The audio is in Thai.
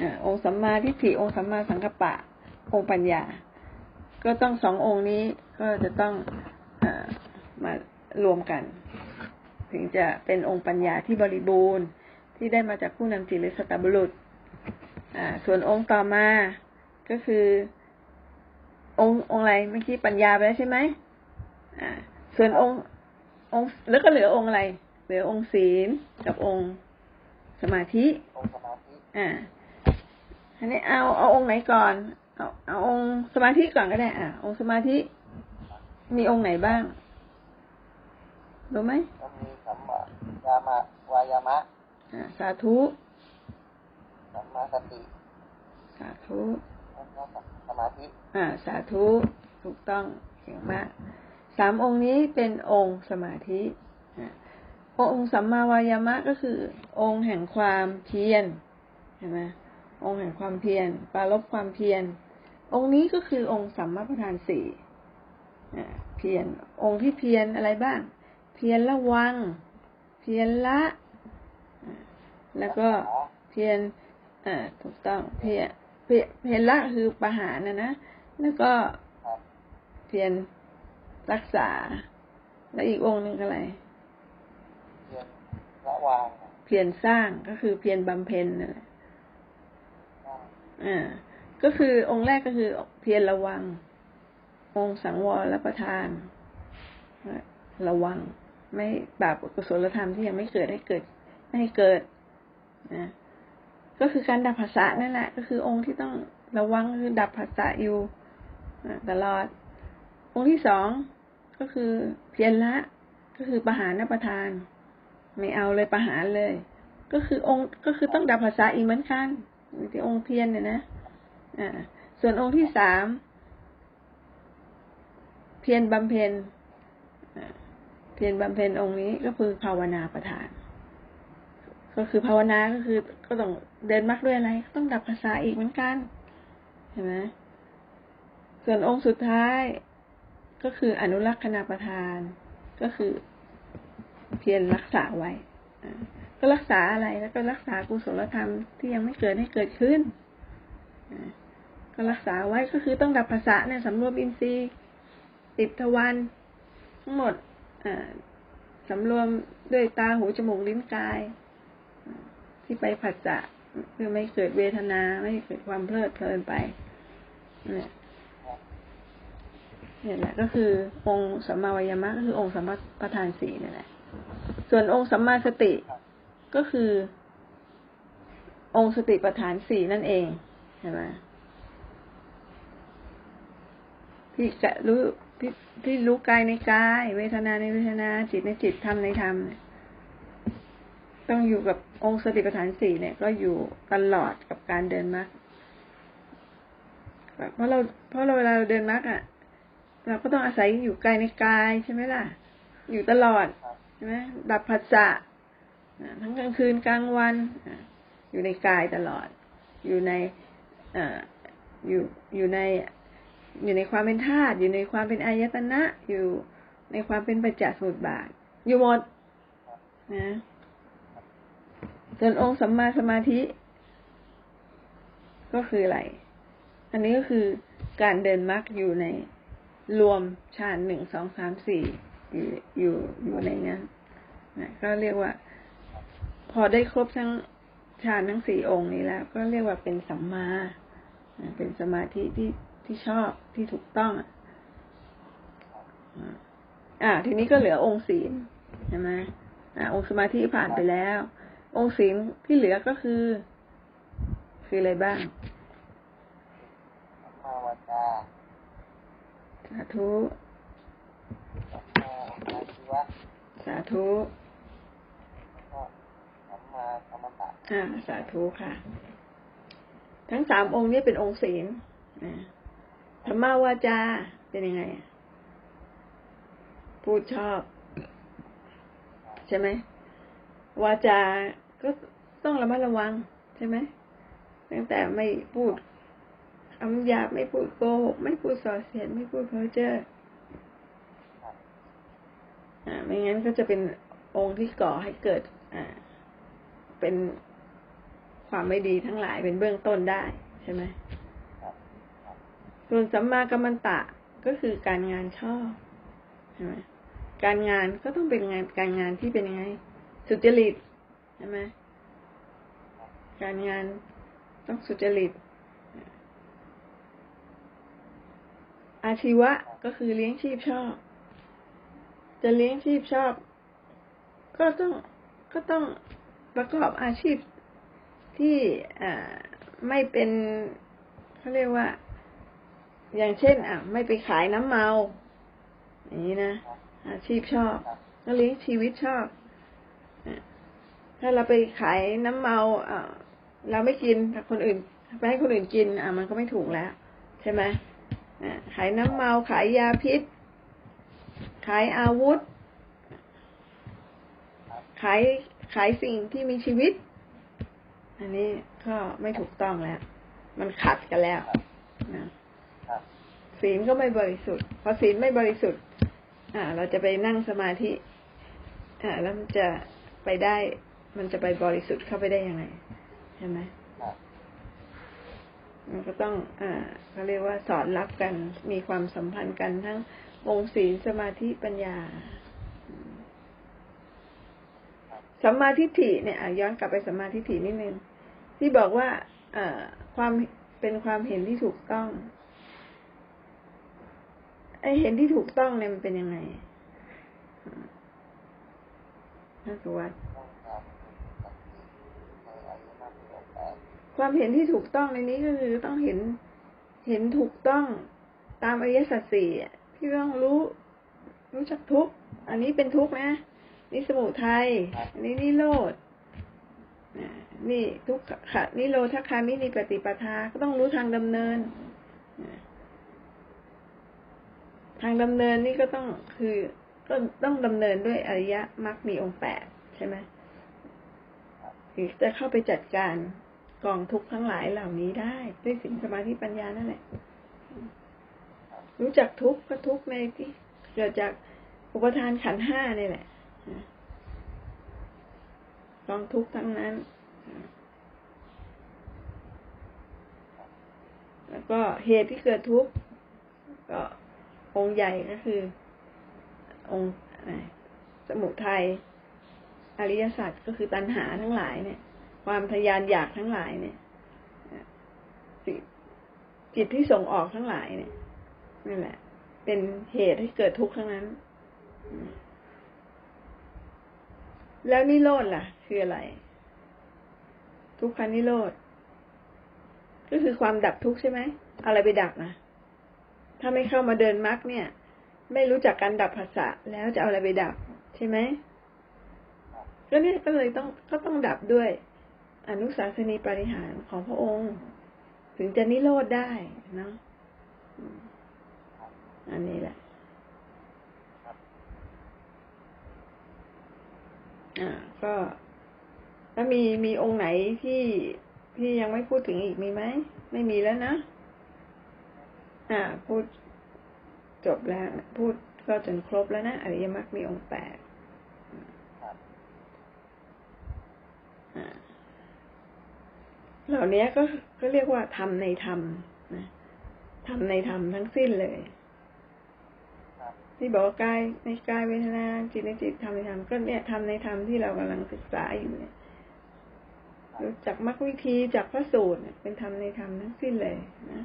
อ่าองค์สัมมาทิฏฐิองค์สัมมาสังกัปปะ องค์ปัญญา ก็ต้องสององค์นี้ก็จะต้องอมารวมกัน ถึงจะเป็นองค์ปัญญาที่บริบูรณ์ที่ได้มาจากผู้นำจิตหรือสตบุรุษอ่าส่วนองค์ต่อมาก็คือ องค์องค์อะไรเมื่อกี้ปัญญาไปแล้วใช่ไหมอ่าส่วนองค์องค์แล้วก็เหลือองค์อะไร เหลือองค์ศีลกับองค์สมาธิองค์สมาธิ อ่าอันนี้เอาเอาองค์ไหนก่อน เอาเอาองค์สมาธิก่อนก็ได้อ่าองค์สมาธิมีองค์ไหนบ้างรู้ไหมก็มีสัมมายามะวายามะอ่าสาธุสัมมาสติสาธุแล้วก็สมาธิอ่า สาธุถูกต้องเก่งมากสามองค์นี้เป็นองค์สมาธิอ่าองค์สัมมาวายามะก็คือ องค์แห่งความเพียรเห็นไหม องค์แห่งความเพียรปรารบความเพียร องค์นี้ก็คือองค์สัมมาประธานสี่อ่าเพียรองค์ที่เพียรอะไรบ้าง เพียรระวัง เพียรละอ่าแล้วก็เพียรอ่าถูกต้องเพียรเพียรเพียรละคือประหารนะนะแล้วก็ครับเพียรรักษา แล้วอีกองค์หนึ่งอะไร เพียรละวางเพียรสร้างก็คือเพียรบำเพ็ญนั่นแหละ อ่าก็คือองค์แรกก็คือเพียรระวัง องค์สังวรและประทาน ระวัง ไม่บาปกุศลธรรมที่ยังไม่เกิดให้เกิดไม่ให้เกิดนะก็คือการดับภาษานั่นแหละ ก็คือองค์ที่ต้องระวังคือดับภาษาอยู่ตลอด องค์ที่สองก็คือเพียรละ ก็คือประหารนประทาน ไม่เอาเลยประหารเลย ก็คือองค์ก็คือต้องดับภาษาอีกเหมือนกัน ที่องค์เพียรเนี่ยนะอ่าส่วนองค์ที่สามเพียรบำเพ็ญเพียรบำเพ็ญองค์นี้ก็คือภาวนาประทาน ก็คือภาวนาก็คือก็ต้องเดินมรรคด้วยอะไรต้องดับภาษาอีกเหมือนกันเห็นไหมส่วนองค์สุดท้ายก็คืออนุรักษณาประทาน ก็คือเพียรรักษาไว้อ่า ก็รักษาอะไรแล้วก็รักษากุศลธรรมที่ยังไม่เกิดให้เกิดขึ้นก็รักษาไว้ก็คือต้องดับภาษาเนี่ยสำรวมอินทรีย์สิบทวันทั้งหมดอ่าสำรวมด้วยตาหูจมูกลิ้นกาย ที่ไปผัสสะเพื่อไม่เกิดเวทนาไม่เกิดความเพลิดเพลินไปเนี่ยนี่แหละ ก็คือองค์สัมมาวายมะก็คือองค์สัมมาประธานสี่นี่แหละ ส่วนองค์สัมมาสติ ก็คือ องค์สติปัฏฐานสี่นั่นเองใช่ไหมที่จะรู้ที่ที่รู้กายในกาย เวทนาในเวทนา จิตในจิตธรรมในธรรมต้องอยู่กับองค์สติปัฏฐานสี่เนี่ย ก็อยู่ตลอดกับการเดินมรรคเพราะเราเพราะเราเวลาเราเดินมรรคอะ เราก็ต้องอาศัยอยู่กายในกายใช่ไหมล่ะ อยู่ตลอดใช่ไหมดับผัสสะ ทั้งกลางคืนกลางวันอยู่ในกายตลอด อยู่ในออยู่อยู่ในอยู่ในความเป็นธาตุอยู่ในความเป็นอายตนะ อยู่ในความเป็นปัจจสมุปบาท อยู่หมดนะส่วนองค์สัมมาสมาธิ ก็คืออะไร อันนี้ก็คือการเดินมรรคอยู่ในรวมฌานหนึ่งสองสามสี่อยู่อยู่อยู่ในนั้นนะก็เรียกว่า พอได้ครบทั้งฌานทั้งสี่องค์นี้แล้ว ก็เรียกว่าเป็นสัมมานะเป็นสมาธิที่ที่ชอบที่ถูกต้องอะอ่าอ่า ทีนี้ก็เหลือองค์ศีลใช่ไหมอ่า องค์สมาธิผ่านไปแล้ว องค์ศีลที่เหลือก็คือ คืออะไรบ้างสัมมาวาจาสาธุสัมมาอาชีวะสาธุแล้วก็ สัมมาสมถะอ่าสาธุค่ะ ทั้งสามองค์นี้เป็นองค์ศีลอ่าธรรมาวาจาเป็นยังไงพูดชอบ ใช่ไหมวาจา ก็ต้องระมัดระวัง ใช่ไหมตั้งแต่ไม่พูดคำหยาบไม่พูดโกหกไม่พูดส่อเสียดไม่พูดเพ้อเจ้ออ่าไม่งั้นก็จะเป็นองค์ที่ก่อให้เกิด อ่า เป็นความไม่ดีทั้งหลายเป็นเบื้องต้นได้ใช่ไหมครับครับส่วนสัมมากัมมันตะก็คือการงานชอบใช่ไหมการงานก็ต้องเป็นงานการงานที่เป็นยังไง สุจริตใช่ไหมการงานต้องสุจริต อาชีวะก็คือเลี้ยงชีพชอบ จะเลี้ยงชีพชอบ ก็ต้องก็ต้อง ประกอบอาชีพที่ไม่เป็นเขาเรียกว่า อย่างเช่น อะ ไม่ไปขายน้ำเมาอย่างนี้นะอาชีพชอบก็เลี้ยงชีวิตชอบถ้าเราไปขายน้ำเมาเราไม่กินแต่คนอื่นไปให้คนอื่นกิน อะ มันก็ไม่ถูกแล้ว ใช่ไหมขายน้ำเมาขายยาพิษ ขายอาวุธ ขาย ขายสิ่งที่มีชีวิต อันนี้ก็ไม่ถูกต้องแล้ว มันขัดกันแล้วนะครับศีลก็ไม่บริสุทธิ์พอศีลไม่บริสุทธิ์ อ่า เราจะไปนั่งสมาธิ อ่า แล้วมันจะไปได้ มันจะไปบริสุทธิ์เข้าไปได้ยังไงใช่ไหมครับมันก็ต้อง อ่าเขาเรียกว่าสอนรับกัน มีความสัมพันธ์กันทั้งองค์ศีลสมาธิปัญญา สัมมาทิฏฐิเนี่ยย้อนกลับไปสัมมาทิฏฐินิดนึงที่บอกว่าเอ่อความเป็นความเห็นที่ถูกต้องไอเห็นที่ถูกต้องเนี่ยมันเป็นยังไงท่านสุวัสดิ์ต้องกสวดความเห็นที่ถูกต้องในนี้ก็คือต้องเห็นเห็นถูกต้องตามอริยสัจสี่ที่ต้องรู้รู้จักทุกอันนี้เป็นทุกนะ นี่สมุทัยอันนี้นิโรธอ่านี่ทุกขะนิโรธคามินิปฏิปทา ก็ต้องรู้ทางดำเนินอ่าทางดำเนินนี่ก็ต้องคือก็ต้องดำเนินด้วยอริยมรรคมีองค์แปดใช่ไหมคือจะเข้าไปจัดการกองทุกข์ทั้งหลายเหล่านี้ได้ ด้วยสิ่งสมาธิปัญญานั่นแหละ รู้จักทุกข์ก็ทุกข์ในที่เกิดจากอุปทานขันธ์ห้านี่แหละนะ กองทุกข์ทั้งนั้น แล้วก็เหตุที่เกิดทุกข์ก็องค์ใหญ่ก็คือ องค์สมุทัยอริยสัจก็คือตัณหาทั้งหลายเนี่ย ความทะยานอยากทั้งหลายเนี่ยจิตจิตที่ส่งออกทั้งหลายเนี่ยนั่นแหละ เป็นเหตุให้เกิดทุกข์ทั้งนั้น แล้วนิโรธล่ะ คืออะไร ทุกขานิโรธก็คือความดับทุกข์ใช่ไหมเอาอะไรไปดับนะถ้าไม่เข้ามาเดินมรรคเนี่ย ไม่รู้จักการดับภาษะแล้วจะเอาอะไรไปดับ ใช่ไหมก็เนี่ยก็เลยต้องก็ต้องดับด้วย อนุสาสนีปริหารของพระองค์ ถึงจะนิโรธได้เนาะอันนี้แหละ อ่าก็แล้วมีมีองค์ไหนที่ที่ยังไม่พูดถึงอีกมีไหมไม่มีแล้วนะอ่า พูดจบแล้ว พูดก็จนครบแล้วนะอริยมรรคมีองค์แปดครับอ่าเหล่านี้ก็ก็เรียกว่าทำในธรรมนะทำในธรรมทั้งสิ้นเลยครับ ที่บอกว่ากายในกายเวทนาจิตในจิตธรรมในธรรมก็เนี่ยทำในธรรมที่เรากำลังศึกษาอยู่เนี่ยรู้จักมรรควิธีจากพระสูตรเป็นธรรมในธรรมทั้งสิ้นเลยนะ